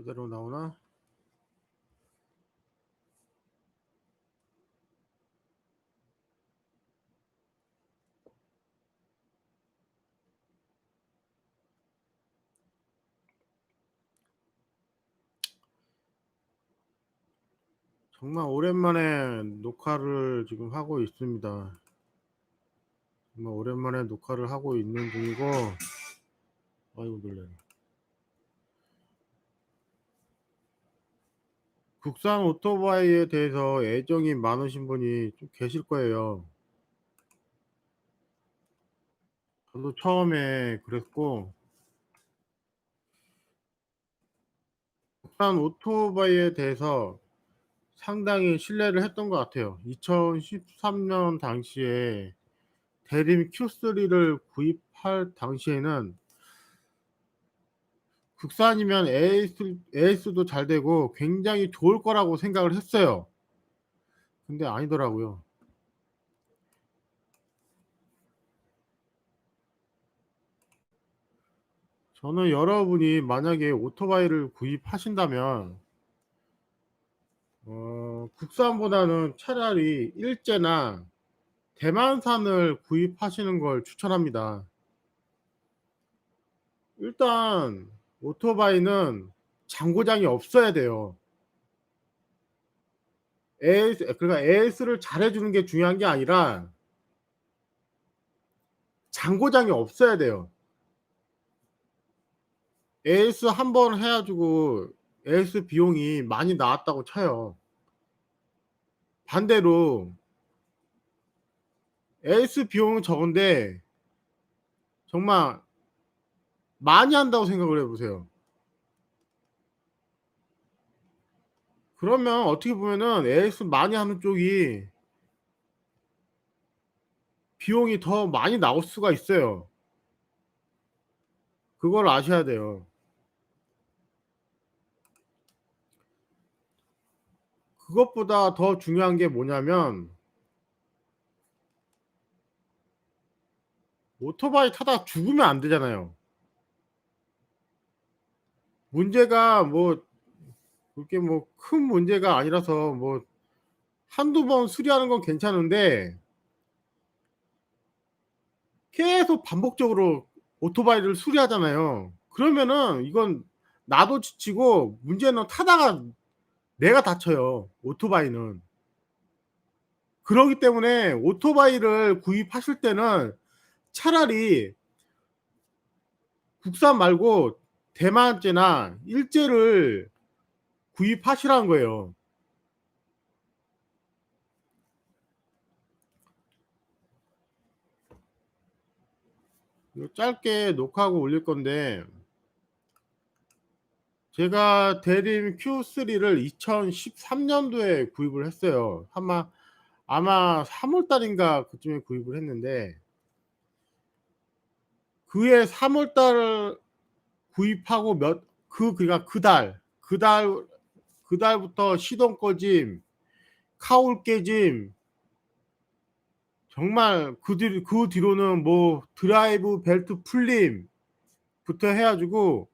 제대로 나오나? 정말 오랜만에 녹화를 지금 하고 있습니다. 정말 오랜만에 녹화를 하고 있는 중이고 아이고 놀래라. 국산 오토바이에 대해서 애정이 많으신 분이 좀 계실 거예요. 저도 처음에 그랬고 국산 오토바이에 대해서 상당히 신뢰를 했던 것 같아요. 2013년 당시에 대림 Q3를 구입할 당시에는 국산이면 AS, AS도 잘 되고 굉장히 좋을 거라고 생각을 했어요. 근데 아니더라고요. 저는 여러분이 만약에 오토바이를 구입하신다면 어, 국산보다는 차라리 일제나 대만산을 구입하시는 걸 추천합니다. 일단 오토바이는 장고장이 없어야 돼요. AS, 그러니까 AS를 잘해주는 게 중요한 게 아니라 장고장이 없어야 돼요. AS 한 번 해가지고 AS 비용이 많이 나왔다고 쳐요. 반대로 AS 비용은 적은데 정말 많이 한다고 생각을 해보세요. 그러면 어떻게 보면은 AS 많이 하는 쪽이 비용이 더 많이 나올 수가 있어요. 그걸 아셔야 돼요. 그것보다 더 중요한 게 뭐냐면 오토바이 타다 죽으면 안 되잖아요. 문제가 뭐 그렇게 뭐 큰 문제가 아니라서 뭐 한두 번 수리하는 건 괜찮은데 계속 반복적으로 오토바이를 수리하잖아요. 그러면은 이건 나도 지치고 문제는 타다가 내가 다쳐요. 오토바이는. 그러기 때문에 오토바이를 구입하실 때는 차라리 국산 말고 대만제나 일제를 구입하시라는 거예요. 짧게 녹화하고 올릴 건데 제가 대림 Q3를 2013년도에 구입을 했어요. 아마 아마 3월 달인가 그쯤에 구입을 했는데 그해 3월 달 구입하고 몇 그 그러니까 그달 그달 그달부터 시동 꺼짐 카울 깨짐 정말 그, 뒤, 그 뒤로는 뭐 드라이브 벨트 풀림부터 해가지고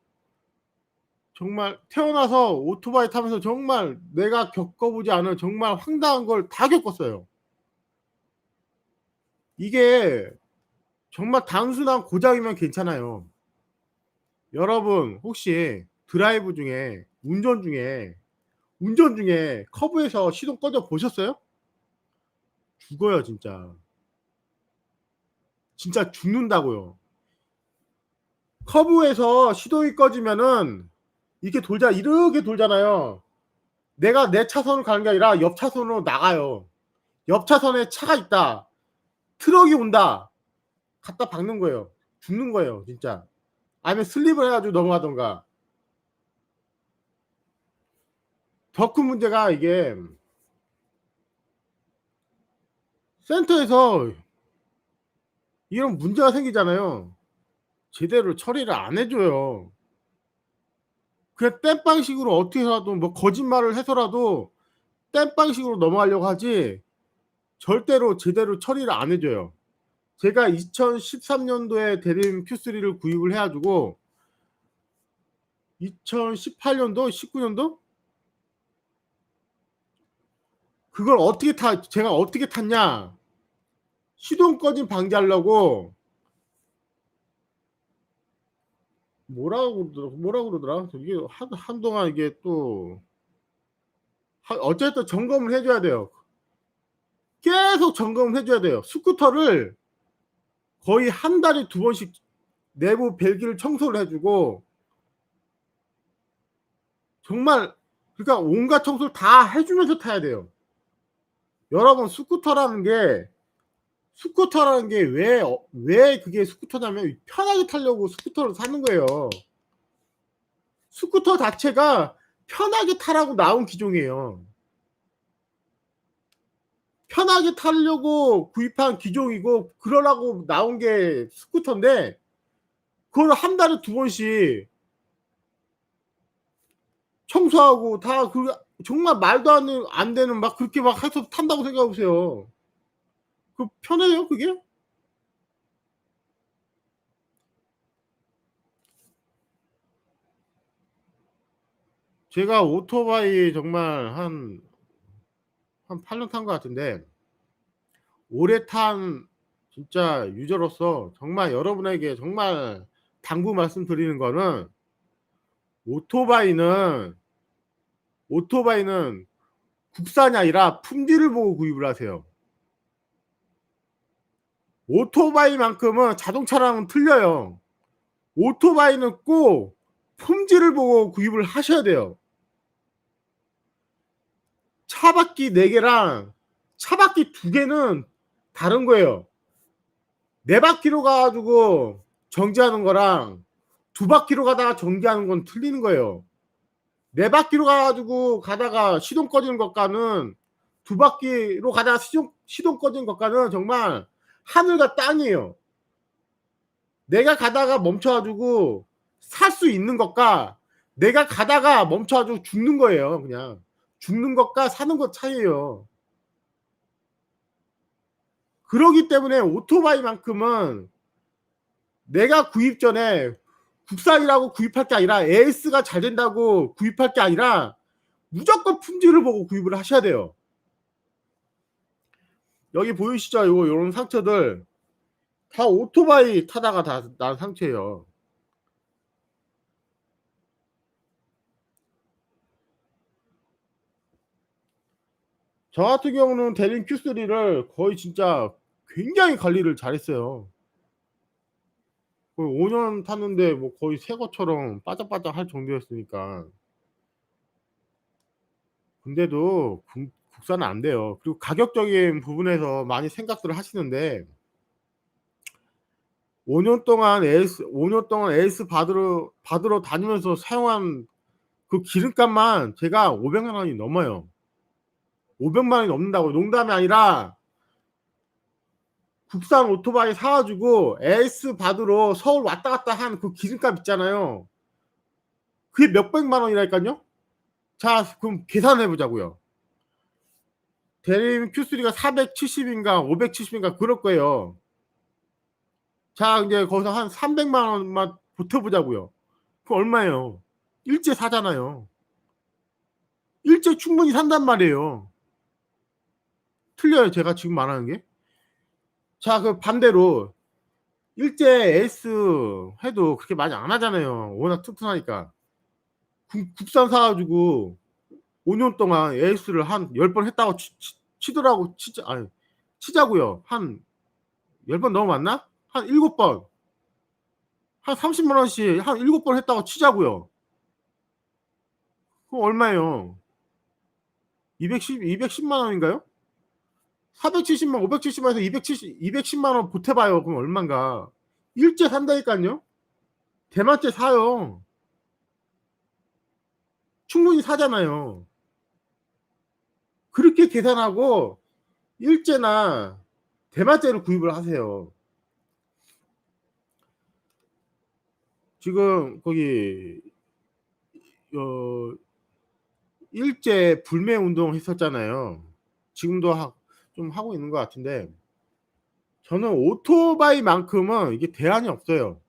정말 태어나서 오토바이 타면서 정말 내가 겪어보지 않은 정말 황당한 걸 다 겪었어요. 이게 정말 단순한 고장이면 괜찮아요. 여러분 혹시 드라이브 중에 운전 중에 운전 중에 커브에서 시동 꺼져 보셨어요? 죽어요 진짜. 진짜 죽는다고요. 커브에서 시동이 꺼지면은 이렇게 돌자 이렇게 돌잖아요. 내가 내 차선을 가는 게 아니라 옆 차선으로 나가요. 옆 차선에 차가 있다. 트럭이 온다. 갖다 박는 거예요. 죽는 거예요, 진짜. 아니면 슬립을 해가지고 넘어가던가. 더 큰 문제가 이게 센터에서 이런 문제가 생기잖아요. 제대로 처리를 안 해줘요. 그냥 땜빵식으로 어떻게라도 뭐 거짓말을 해서라도 땜빵식으로 넘어가려고 하지 절대로 제대로 처리를 안 해줘요. 제가 2013년도에 대림 Q3를 구입을 해가지고 2018년도 19년도? 그걸 어떻게 타 제가 어떻게 탔냐? 시동 꺼짐 방지하려고 뭐라고 그러더라 뭐라고 그러더라? 이게 한 한동안 이게 또하 어쨌든 점검을 해 줘야 돼요. 계속 점검을 해 줘야 돼요. 스쿠터를 거의 한 달에 두 번씩 내부 배기를 청소를 해 주고 정말 그러니까 온갖 청소를 다 해 주면서 타야 돼요. 여러분 스쿠터라는 게 스쿠터라는 게왜어왜 그게 스쿠터냐면 편하게 타려고 스쿠터를 사는 거예요. 스쿠터 자체가 편하게 타라고 나온 기종이에요. 편하게 타려고 구입한 기종이고 그러라고 나온 게 스쿠터인데 그걸 한 달에 두 번씩 청소하고 다 그 정말 말도 안 되는 안 되는 막 그렇게 막 해서 탄다고 생각해 보세요. 그 편해요 그게? 제가 오토바이 정말 한 한 8년 탄 것 같은데 오래 탄 진짜 유저로서 정말 여러분에게 정말 당부 말씀드리는 거는 오토바이는 오토바이는 국산이 아니라 품질을 보고 구입을 하세요. 오토바이만큼은 자동차랑은 틀려요. 오토바이는 꼭 품질을 보고 구입을 하셔야 돼요. 차바퀴 4 개랑 차바퀴 2 개는 다른 거예요. 4 바퀴로 가 가지고 정지하는 거랑 2 바퀴로 가다가 정지하는 건 틀리는 거예요. 4 바퀴로 가 가지고 가다가 시동 꺼지는 것과는 2 바퀴로 가다가 시동 시동 꺼지는 것과는 정말 하늘과 땅이에요. 내가 가다가 멈춰 가지고 살 수 있는 것과 내가 가다가 멈춰 가지고 죽는 거예요 그냥. 죽는 것과 사는 것 차이예요. 그러기 때문에 오토바이만큼은 내가 구입 전에 국산이라고 구입할 게 아니라 AS가 잘 된다고 구입할 게 아니라 무조건 품질을 보고 구입을 하셔야 돼요. 여기 보이시죠? 요거 요런 상처들 다 오토바이 타다가 다 난 상처예요. 저 같은 경우는 대림 Q3를 거의 진짜 굉장히 관리를 잘했어요. 거의 5년 탔는데 뭐 거의 새 것처럼 바짝바짝할 정도였으니까. 근데도 국 국산은 안 돼요. 그리고 가격적인 부분에서 많이 생각들을 하시는데 5년 동안 AS 5년 동안 AS 받으러 받으러 다니면서 사용한 그 기름값만 제가 500만 원이 넘어요. 500만 원이 넘는다고요. 농담이 아니라 국산 오토바이 사 가지고 AS 받으러 서울 왔다 갔다 한 그 기름값 있잖아요. 그게 몇백만 원이라니깐요. 자 그럼 계산해 보자고요. 대림 Q3가 470 인가 570 인가 그럴 거예요. 자 인제 거기서 한 300만 원만 보태 보자고요. 그럼 얼마예요? 일제 사잖아요. 일제 충분히 산단 말이에요. 틀려요 제가 지금 말하는 게? 자 그 반대로 일제 AS 해도 그렇게 많이 안 하잖아요. 워낙 튼튼하니까. 국 국산 사 가지고 5년 동안 AS를 한 10번 했다고 치치 치 더라고 치자 아니 치자고요. 한 10번 넘어갔나? 한 7 번. 한 30만 원씩 한 7번 했다고 치자고요. 그럼 얼마예요? 210 210만 원인가요? 470만 570만 원에서 270 210만 원 보태 봐요. 그럼 얼만가. 일제 산다니깐요. 대만제 사요. 충분히 사잖아요. 그렇게 계산하고 일제나 대만제를 구입을 하세요. 지금 거기 어 일제 불매 운동 했었잖아요. 지금도 하 좀 하고 있는 것 같은데 저는 오토바이만큼은 이게 대안이 없어요.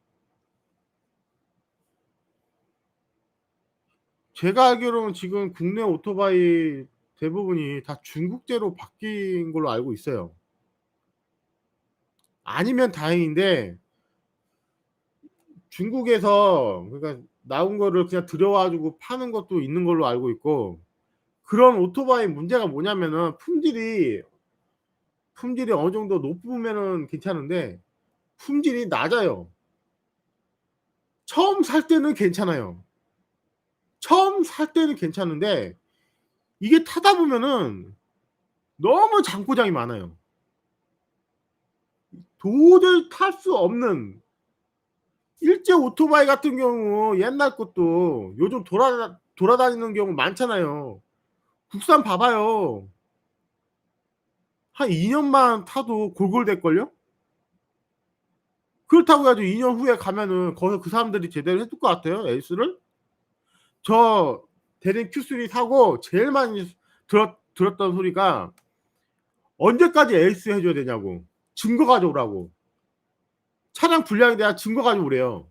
제가 알기로는 지금 국내 오토바이 대부분이 다 중국제로 바뀐 걸로 알고 있어요. 아니면 다행인데 중국에서 그러니까 나온 거를 그냥 들여와 가지고 파는 것도 있는 걸로 알고 있고 그런 오토바이 문제가 뭐냐면은 품질이 품질이 어느 정도 높으면은 괜찮은데 품질이 낮아요. 처음 살 때는 괜찮아요. 처음 살 때는 괜찮은데 이게 타다 보면은 너무 장고장이 많아요. 도저히 탈 수 없는 일제 오토바이 같은 경우 옛날 것도 요즘 돌아 돌아다니는 경우 많잖아요. 국산 봐봐요. 한 2 년만 타도 골골댈걸요? 그렇다고 해 가지고 2년 후에 가면은 거기서 그 사람들이 제대로 해줄 것 같아요 에이스를? 저 대림 Q3 사고 제일 많이 들었 들었던 소리가 "언제까지 에이스 해 줘야 되냐."고. "증거 가져오라."고. 차량 불량에 대한 증거 가져오래요.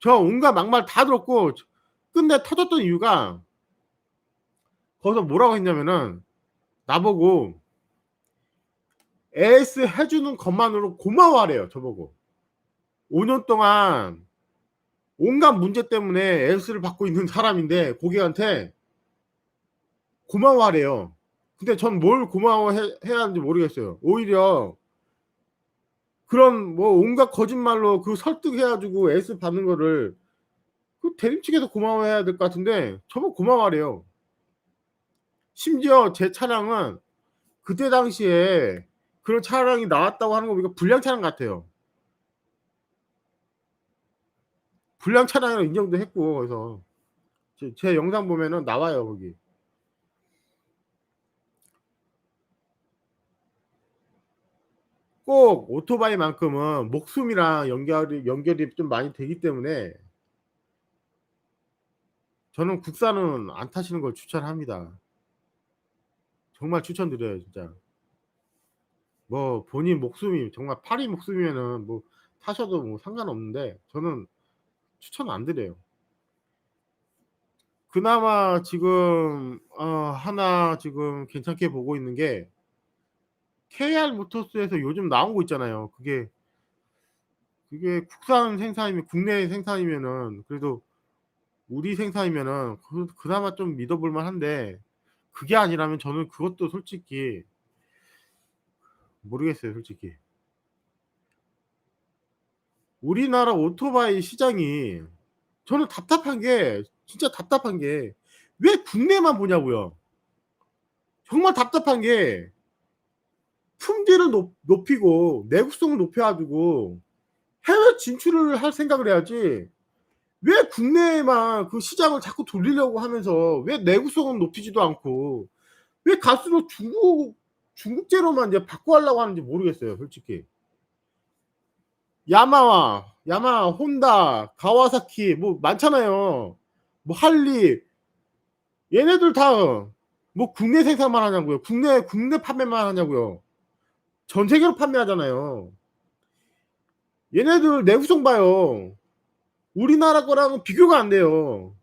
저 온갖 막말 다 들었고 끝내 터졌던 이유가 거기서 뭐라고 했냐면은 나보고 에이스 해 주는 것만으로 고마워하래요 저보고. 5년 동안 온갖 문제 때문에 에이스를 받고 있는 사람인데 고객한테 고마워하래요. 근데 전 뭘 고마워해 해야 하는지 모르겠어요. 오히려 그런 뭐 온갖 거짓말로 그 설득해 가지고 에이스 받는 거를 그 대림 측에서 고마워해야 될 것 같은데 저보고 고마워하래요. 심지어 제 차량은 그때 당시에 그런 차량이 나왔다고 하는 거 보니까 불량 차량 같아요. 불량 차량으로 인정도 했고 그래서 제 제 영상 보면은 나와요 거기. 꼭 오토바이만큼은 목숨이랑 연결이 연결이 좀 많이 되기 때문에 저는 국산은 안 타시는 걸 추천합니다. 정말 추천드려요 진짜. 뭐 본인 목숨이 정말 팔이 목숨이면은 뭐 타셔도 뭐 상관없는데 저는 추천 안 드려요. 그나마 지금 어 하나 지금 괜찮게 보고 있는 게 KR 모터스에서 요즘 나온 거 있잖아요. 그게 그게 국산 생산이면 국내 생산이면은 그래도 우리 생산이면은 그 그나마 좀 믿어 볼 만한데 그게 아니라면 저는 그것도 솔직히 모르겠어요 솔직히. 우리나라 오토바이 시장이 저는 답답한 게 진짜 답답한 게 왜 국내만 보냐고요. 정말 답답한 게 품질을 높 높이고 내구성을 높여 가지고 해외 진출을 할 생각을 해야지 왜 국내에만 그 시장을 자꾸 돌리려고 하면서 왜 내구성은 높이지도 않고 왜 갈수록 중국 중국제로만 이제 바꿔 하려고 하는지 모르겠어요 솔직히. 야마하, 야마하, 혼다, 가와사키 뭐 많잖아요. 뭐 할리 얘네들 다 뭐 국내 생산만 하냐고요. 국내 국내 판매만 하냐고요. 전 세계로 판매하잖아요. 얘네들 내구성 봐요. 우리나라 거랑은 비교가 안 돼요.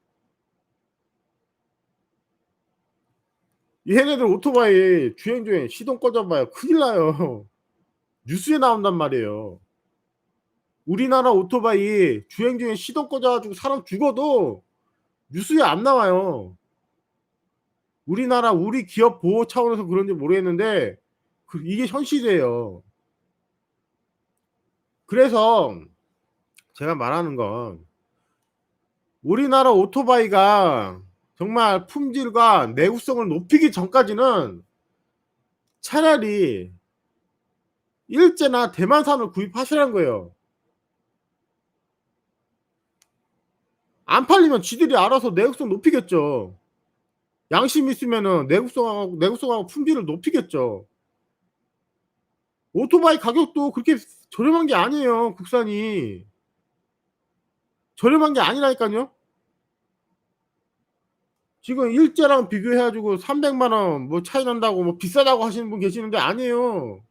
얘네들 오토바이 주행 중에 시동 꺼져 봐요. 큰일 나요. 뉴스에 나온단 말이에요. 우리나라 오토바이 주행 중에 시동 꺼져 가지고 사람 죽어도 뉴스에 안 나와요. 우리나라 우리 기업 보호 차원에서 그런지 모르겠는데 그 이게 현실이에요. 그래서 제가 말하는 건 우리나라 오토바이가 정말 품질과 내구성을 높이기 전까지는 차라리 일제나 대만산을 구입하시라는 거예요. 안 팔리면 지들이 알아서 내구성 높이겠죠. 양심 있으면은 내구성하고 내구성하고 품질을 높이겠죠. 오토바이 가격도 그렇게 저렴한 게 아니에요, 국산이. 저렴한 게 아니라니깐요. 지금 일제랑 비교해 가지고 300만 원 뭐 차이 난다고 뭐 비싸다고 하시는 분 계시는데 아니에요.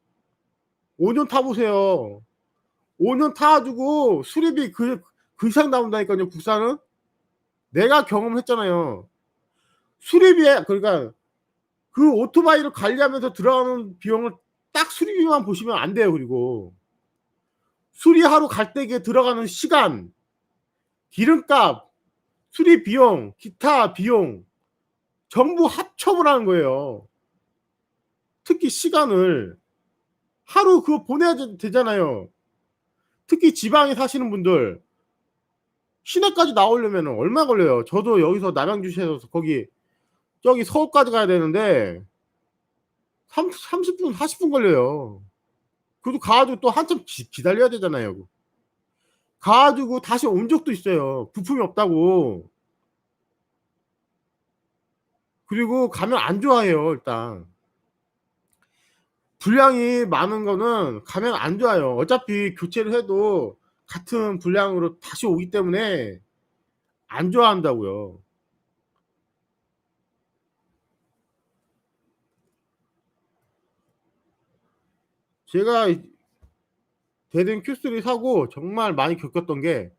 5년 타 보세요. 5년 타 가지고 수리비 그 그 이상 나온다니깐요, 국산은. 내가 경험했잖아요. 수리비에 그러니까 그 오토바이를 관리하면서 들어가는 비용을 딱 수리비만 보시면 안 돼요 그리고. 수리하러 갈 때에 들어가는 시간, 기름값, 수리 비용, 기타 비용 전부 합쳐을 하는 거예요. 특히 시간을 하루 그거 보내야 되잖아요. 특히 지방에 사시는 분들 시내까지 나오려면은 얼마 걸려요. 저도 여기서 남양주시에서 거기 저기 서울까지 가야 되는데 3 30 분, 40분 걸려요. 그래도 가 가지고 또 한참 기 기다려야 되잖아요. 가 가지고 다시 온 적도 있어요, 부품이 없다고. 그리고 가면 안 좋아해요, 일단. 분량이 많은 거는 가면 안 좋아요. 어차피 교체를 해도 같은 분량으로 다시 오기 때문에 안 좋아한다고요. 제가 이 대등 Q3 사고 정말 많이 겪었던 게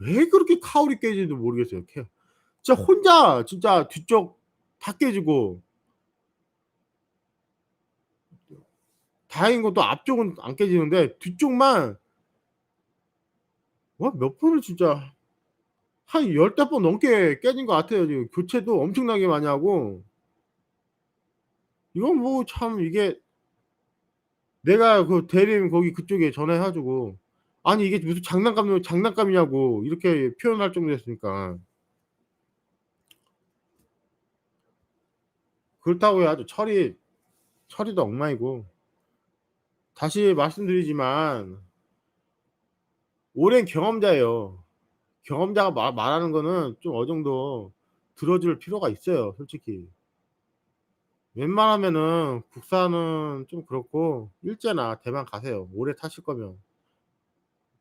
왜 그렇게 카울이 깨지는지 모르겠어요. 케 진짜 혼자 진짜 뒤쪽 다 깨지고 다행인 건또 앞쪽은 안 깨지는데 뒤쪽만 와몇 번을 진짜 한 열댓 번 넘게 깨진 것 같아요 지금. 교체도 엄청나게 많이 하고 이건 뭐 참 이게 내가 그 대리점 거기 그쪽에 전화해 가지고 "아니 이게 무슨 장난감 장난감이냐고." 이렇게 표현할 정도였으니까. 그렇다고 해가지고 처리 처리도 엉망이고. 다시 말씀드리지만 오랜 경험자예요. 경험자가 마 말하는 거는 좀 어느 정도 들어줄 필요가 있어요 솔직히. 웬만하면은 국산은 좀 그렇고 일제나 대만 가세요 오래 타실 거면.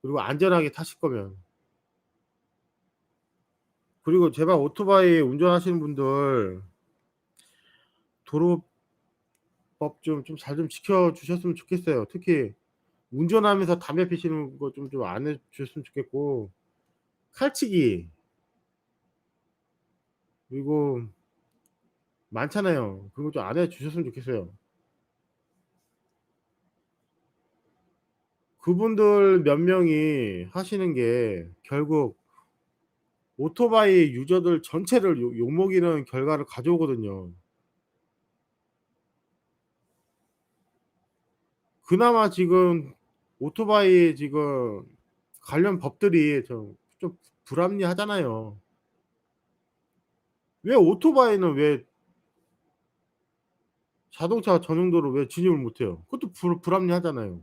그리고 안전하게 타실 거면. 그리고 제발 오토바이 운전하시는 분들 도로법 좀 좀 잘 좀 지켜 주셨으면 좋겠어요. 특히 운전하면서 담배 피시는 거 좀 좀 안 해 주셨으면 좋겠고 칼치기 그리고 많잖아요. 그런 거좀 안 해 주셨으면 좋겠어요. 그분들 몇 명이 하시는 게 결국 오토바이 유저들 전체를 욕 욕먹이는 결과를 가져오거든요. 그나마 지금 오토바이 지금 관련 법들이 좀 좀 불합리하잖아요. 왜 오토바이는 왜 자동차 전용도로 왜 진입을 못 해요? 그것도 불 불합리하잖아요.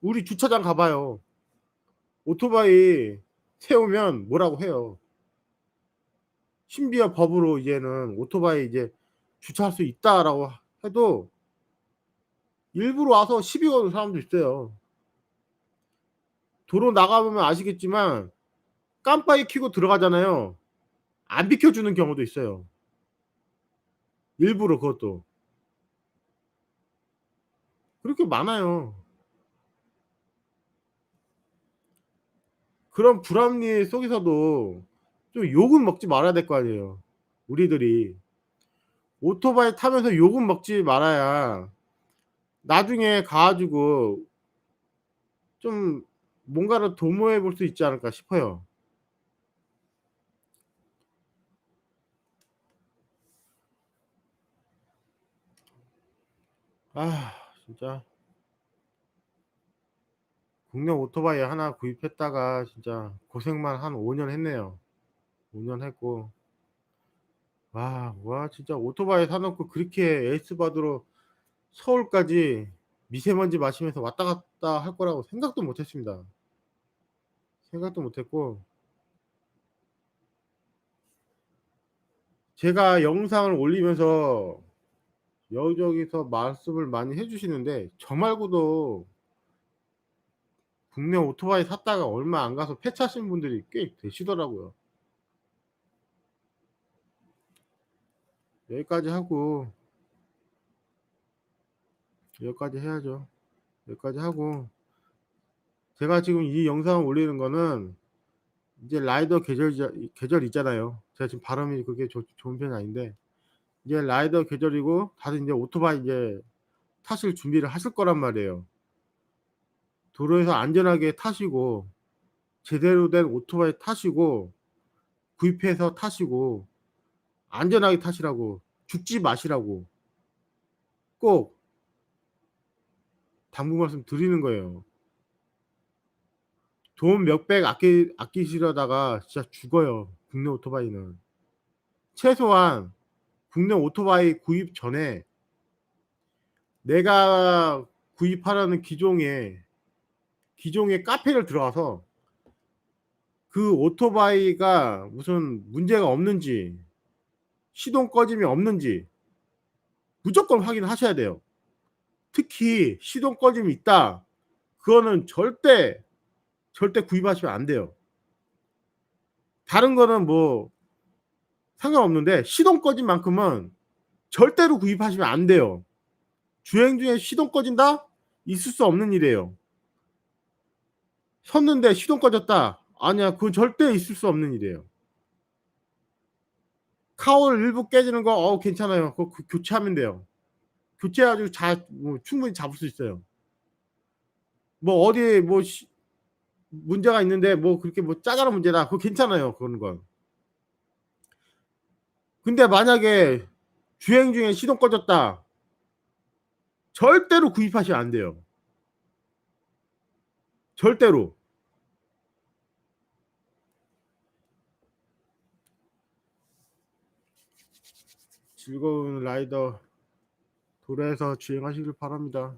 우리 주차장 가 봐요. 오토바이 세우면 뭐라고 해요. 신비한 법으로 이제는 오토바이 이제 "주차할 수 있다."라고 해도 일부러 와서 시비 거는 사람도 있어요. 도로 나가 보면 아시겠지만 깜빡이 켜고 들어가잖아요. 안 비켜 주는 경우도 있어요. 일부러 그것도. 그렇게 많아요. 그런 불합리 속에서도 좀 욕은 먹지 말아야 될 거 아니에요 우리들이. 오토바이 타면서 욕은 먹지 말아야 나중에 가 가지고 좀 뭔가를 도모해 볼 수 있지 않을까 싶어요. 아 진짜 국내 오토바이 하나 구입했다가 진짜 고생만 한 5년 했네요. 5년 했고 와 와 진짜 오토바이 사 놓고 그렇게 에이스 받으러 서울까지 미세먼지 마시면서 왔다 갔다 할 거라고 생각도 못 했습니다. 생각도 못 했고 제가 영상을 올리면서 여기저기서 말씀을 많이 해 주시는데 저 말고도 국내 오토바이 샀다가 얼마 안 가서 폐차하신 분들이 꽤 계시더라고요. 여기까지 하고 여기까지 해야죠. 여기까지 하고 제가 지금 이 영상을 올리는 거는 이제 라이더 계절이자 계절이잖아요. 제가 지금 발음이 그렇게 좋 좋은 편이 아닌데 이제 라이더 계절이고 다들 인제 오토바이 이제 타실 준비를 하실 거란 말이에요. 도로에서 안전하게 타시고 제대로 된 오토바이 타시고 구입해서 타시고 안전하게 타시라고 죽지 마시라고 꼭 당부 말씀 드리는 거예요. 돈 몇백 아끼 아끼시려다가 진짜 죽어요, 국내 오토바이는. 최소한 국내 오토바이 구입 전에 내가 구입하라는 기종의 기종의 카페를 들어가서 그 오토바이가 무슨 문제가 없는지 시동 꺼짐이 없는지 무조건 확인하셔야 돼요. 특히 시동 꺼짐이 있다. 그거는 절대, 절대 구입하시면 안 돼요. 다른 거는 뭐 상관없는데 시동 꺼짐만큼은 절대로 구입하시면 안 돼요. 주행 중에 시동 꺼진다? 있을 수 없는 일이에요. 섰는데 시동 꺼졌다. 아니야. 그건 절대 있을 수 없는 일이에요. 카울 일부 깨지는 거 어 괜찮아요. 그거 그 교체하면 돼요. 교체해 가지고 자 뭐 충분히 잡을 수 있어요. 뭐 어디에 뭐시 문제가 있는데 뭐 그렇게 뭐 짜잘한 문제다. 그거 괜찮아요, 그런 건. 근데 만약에 주행 중에 시동 꺼졌다. 절대로 구입하시면 안 돼요. 절대로. 즐거운 라이더 도로에서 주행하시길 바랍니다.